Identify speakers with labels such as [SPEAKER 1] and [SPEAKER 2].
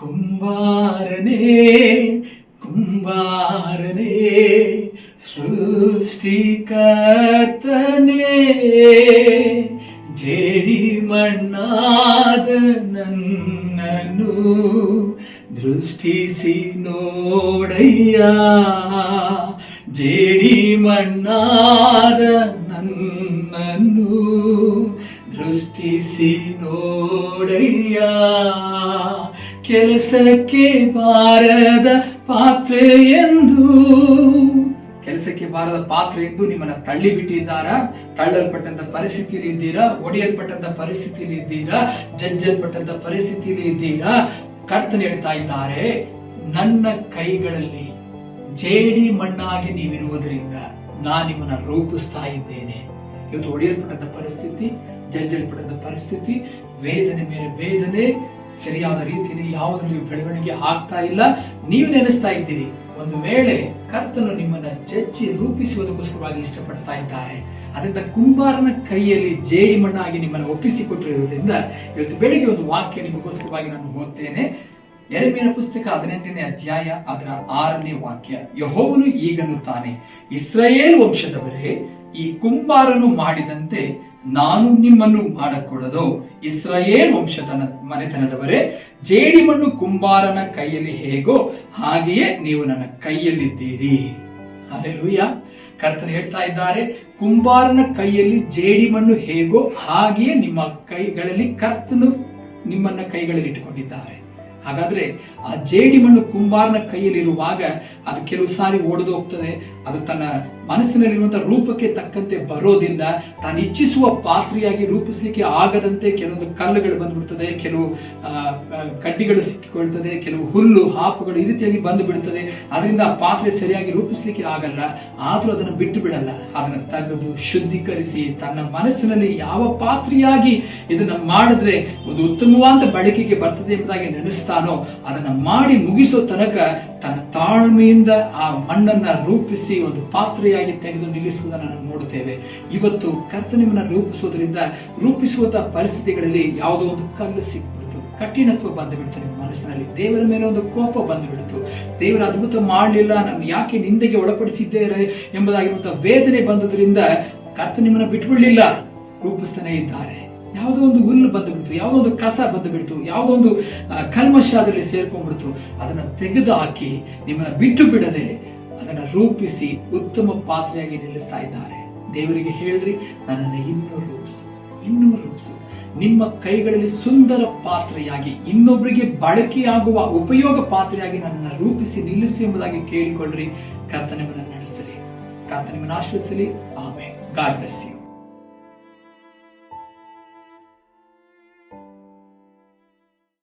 [SPEAKER 1] കുംഭാരനേ കുംഭാരനേ സൃഷ്ടികർത്തനേ ജേടി മണ്ണാത നന്നനു ദൃഷ്ടിസി നോടയ്യ ജേടി മണ്ണാത നന്നനു ദൃഷ്ടിസി നോടയ്യ ಕೆಲಸಕ್ಕೆ ಬಾರದ ಪಾತ್ರೆ ಎಂದು. ಕೆಲಸಕ್ಕೆ ಬಾರದ ಪಾತ್ರೆ ಎಂದು ನಿಮ್ಮನ್ನ ತಳ್ಳಿ ಬಿಟ್ಟಿದ್ದಾರಾ ತಳ್ಳಲ್ಪಟ್ಟಂತ ಪರಿಸ್ಥಿತಿಯಲ್ಲಿ ಇದ್ದೀರಾ ಒಡೆಯಲ್ಪಟ್ಟಂತ ಪರಿಸ್ಥಿತಿಯಲ್ಲಿ ಇದ್ದೀರಾ ಜಜ್ಜಲ್ಪಟ್ಟಂತ ಪರಿಸ್ಥಿತಿಯಲ್ಲಿ ಇದ್ದೀರಾ ಕರ್ತನೆ ಹೇಳ್ತಾ ಇದ್ದಾರೆ, ನನ್ನ ಕೈಗಳಲ್ಲಿ ಜೇಡಿ ಮಣ್ಣಾಗಿ ನೀವಿರುವುದರಿಂದ ನಾನು ನಿಮ್ಮನ್ನ ರೂಪಿಸ್ತಾ ಇದ್ದೇನೆ. ಇವತ್ತು ಒಡೆಯಲ್ಪಟ್ಟಂತ ಪರಿಸ್ಥಿತಿ, ಜಜ್ಜಲ್ಪಟ್ಟಂತ ಪರಿಸ್ಥಿತಿ, ವೇದನೆ ಮೇಲೆ ವೇದನೆ ಸರಿಯಾದ ರೀತಿಯಲ್ಲಿ ಯಾವುದರಲ್ಲಿ ಬೆಳವಣಿಗೆ ಆಗ್ತಾ ಇಲ್ಲ. ನೀವು ನೆನೆಸ್ತಾ ಇದ್ದೀರಿ. ಒಂದು ವೇಳೆ ಕರ್ತನು ನಿಮ್ಮನ್ನ ಜಜ್ಜಿ ರೂಪಿಸುವುದಕ್ಕೋಸ್ಕರವಾಗಿ ಇಷ್ಟಪಡ್ತಾ ಇದ್ದಾರೆ. ಅದರಿಂದ ಕುಂಬಾರನ ಕೈಯಲ್ಲಿ ಜೇಡಿ ಮಣ್ಣಾಗಿ ನಿಮ್ಮನ್ನು ಒಪ್ಪಿಸಿಕೊಟ್ಟಿರುವುದರಿಂದ ಇವತ್ತು ಬೆಳಿಗ್ಗೆ ಒಂದು ವಾಕ್ಯ ನಿಮಗೋಸ್ಕರವಾಗಿ ನಾನು ಓದ್ತೇನೆ. ಎರಡನೇ ಪುಸ್ತಕ ಹದಿನೆಂಟನೇ ಅಧ್ಯಾಯ ಅದರ ಆರನೇ ವಾಕ್ಯ. ಯಹೋವನು ಈಗನ್ನುತ್ತಾನೆ ಇಸ್ರಾಯೇಲ್ ವಂಶದವರೇ, ಈ ಕುಂಬಾರನು ಮಾಡಿದಂತೆ ನಾನು ನಿಮ್ಮನ್ನು ಮಾಡಕೂಡದು? ಇಸ್ರಾಯೇಲ್ ವಂಶತನ ಮನೆತನದವರೇ, ಜೇಡಿಮಣ್ಣು ಕುಂಬಾರನ ಕೈಯಲ್ಲಿ ಹೇಗೋ ಹಾಗೆಯೇ ನೀವು ನನ್ನ ಕೈಯಲ್ಲಿದ್ದೀರಿ. ಅಲ್ಲೆಲೂಯ ಕರ್ತನು ಹೇಳ್ತಾ ಇದ್ದಾರೆ, ಕುಂಬಾರನ ಕೈಯಲ್ಲಿ ಜೇಡಿಮಣ್ಣು ಹೇಗೋ ಹಾಗೆಯೇ ನಿಮ್ಮ ಕೈಗಳಲ್ಲಿ ಕರ್ತನು ನಿಮ್ಮನ್ನ ಕೈಗಳಲ್ಲಿ ಇಟ್ಟುಕೊಂಡಿದ್ದಾರೆ. ಹಾಗಾದ್ರೆ ಆ ಜೇಡಿ ಮಣ್ಣು ಕುಂಬಾರನ ಕೈಯಲ್ಲಿರುವಾಗ ಅದು ಕೆಲವು ಸಾರಿ ಒಡೆದು ಹೋಗ್ತದೆ ಅದು ತನ್ನ ಮನಸ್ಸಿನಲ್ಲಿರುವಂತಹ ರೂಪಕ್ಕೆ ತಕ್ಕಂತೆ ಬರೋದ್ರಿಂದ ತಾನು ಇಚ್ಛಿಸುವ ಪಾತ್ರೆಯಾಗಿ ರೂಪಿಸಲಿಕ್ಕೆ ಆಗದಂತೆ ಕೆಲವೊಂದು ಕಲ್ಲುಗಳು ಬಂದ್ಬಿಡ್ತದೆ, ಕೆಲವು ಕಡ್ಡಿಗಳು ಸಿಕ್ಕಿಕೊಳ್ತದೆ ಕೆಲವು ಹುಲ್ಲು, ಹಾಪುಗಳು ಈ ರೀತಿಯಾಗಿ ಬಂದು ಬಿಡ್ತದೆ ಅದರಿಂದ ಆ ಪಾತ್ರೆ ಸರಿಯಾಗಿ ರೂಪಿಸಲಿಕ್ಕೆ ಆಗಲ್ಲ, ಆದರೂ ಅದನ್ನು ಬಿಟ್ಟು ಬಿಡಲ್ಲ ಅದನ್ನು ತೆಗೆದು ಶುದ್ಧೀಕರಿಸಿ ತನ್ನ ಮನಸ್ಸಿನಲ್ಲಿ ಯಾವ ಪಾತ್ರೆಯಾಗಿ ಇದನ್ನು ಮಾಡಿದ್ರೆ ಒಂದು ಉತ್ತಮವಾದ ಬಳಕೆಗೆ ಬರ್ತದೆ ಎಂಬುದಾಗಿ ನೆನೆಸ್ತಾನೋ, ಅದನ್ನ ಮಾಡಿ ಮುಗಿಸೋ ತನಕ ತನ್ನ ತಾಳ್ಮೆಯಿಂದ ಆ ಮಣ್ಣನ್ನ ರೂಪಿಸಿ ಒಂದು ಪಾತ್ರೆಯಾಗಿ ತೆಗೆದು ನಿಲ್ಲಿಸುವುದನ್ನು ನಾವು ನೋಡುತ್ತೇವೆ. ಇವತ್ತು ಕರ್ತ ನಿಮ್ಮನ್ನ ರೂಪಿಸುವುದರಿಂದ ರೂಪಿಸುವಂತಹ ಪರಿಸ್ಥಿತಿಗಳಲ್ಲಿ ಯಾವುದೋ ಒಂದು ಕಲ್ಲು ಸಿಕ್ಬಿಡ್ತು. ಕಠಿಣತ್ವ ಬಂದುಬಿಡ್ತು ನಿಮ್ಮ ಮನಸ್ಸಿನಲ್ಲಿ. ದೇವರ ಮೇಲೆ ಒಂದು ಕೋಪ ಬಂದುಬಿಡ್ತು. ದೇವರ ಅದ್ಭುತ ಮಾಡಲಿಲ್ಲ ನಾನು ಯಾಕೆ ನಿಂದೆಗೆ ಒಳಪಡಿಸಿದ್ದೇನೆ ಎಂಬುದಾಗಿರುವಂತಹ ವೇದನೆ ಬಂದದ್ರಿಂದ ಕರ್ತ ನಿಮ್ಮನ್ನ ಬಿಟ್ಬಿಡ್ಲಿಲ್ಲ. ರೂಪಿಸ್ತಾನೆ ಇದ್ದಾರೆ. ಯಾವುದೋ ಒಂದು ಹುಲ್ಲು ಬಂದು ಬಿಡ್ತು ಯಾವುದೋ ಒಂದು ಕಸ ಬಂದು ಬಿಡ್ತು ಯಾವುದೋ ಒಂದು ಕಲ್ಮಶ ಅದರಲ್ಲಿ ಸೇರ್ಕೊಂಡ್ಬಿಡ್ತು. ಅದನ್ನ ತೆಗೆದು ಹಾಕಿ ನಿಮ್ಮನ್ನ ಬಿಟ್ಟು ಬಿಡದೆ ಅದನ್ನ ರೂಪಿಸಿ ಉತ್ತಮ ಪಾತ್ರೆಯಾಗಿ ನಿಲ್ಲಿಸ್ತಾ ಇದ್ದಾರೆ. ದೇವರಿಗೆ ಹೇಳ್ರಿ, ನನ್ನನ್ನು ಇನ್ನೂ ರೂಪಿಸು ಇನ್ನೂ ರೂಪಿಸು. ನಿಮ್ಮ ಕೈಗಳಲ್ಲಿ ಸುಂದರ ಪಾತ್ರೆಯಾಗಿ ಇನ್ನೊಬ್ಬರಿಗೆ ಬಳಕೆಯಾಗುವ ಉಪಯೋಗ ಪಾತ್ರೆಯಾಗಿ ನನ್ನನ್ನು ರೂಪಿಸಿ ನಿಲ್ಲಿಸು ಎಂಬುದಾಗಿ ಕೇಳಿಕೊಳ್ಳ್ರಿ. ಕರ್ತನೆ ನಿಮ್ಮನ್ನು ನಡೆಸಲಿ. ಕರ್ತನೆ ನಿಮ್ಮನ್ನು ಆಶ್ರಯಿಸಲಿ ಆಮೇಲೆ ಗಾಡ್ ಬ್ಲೆಸ್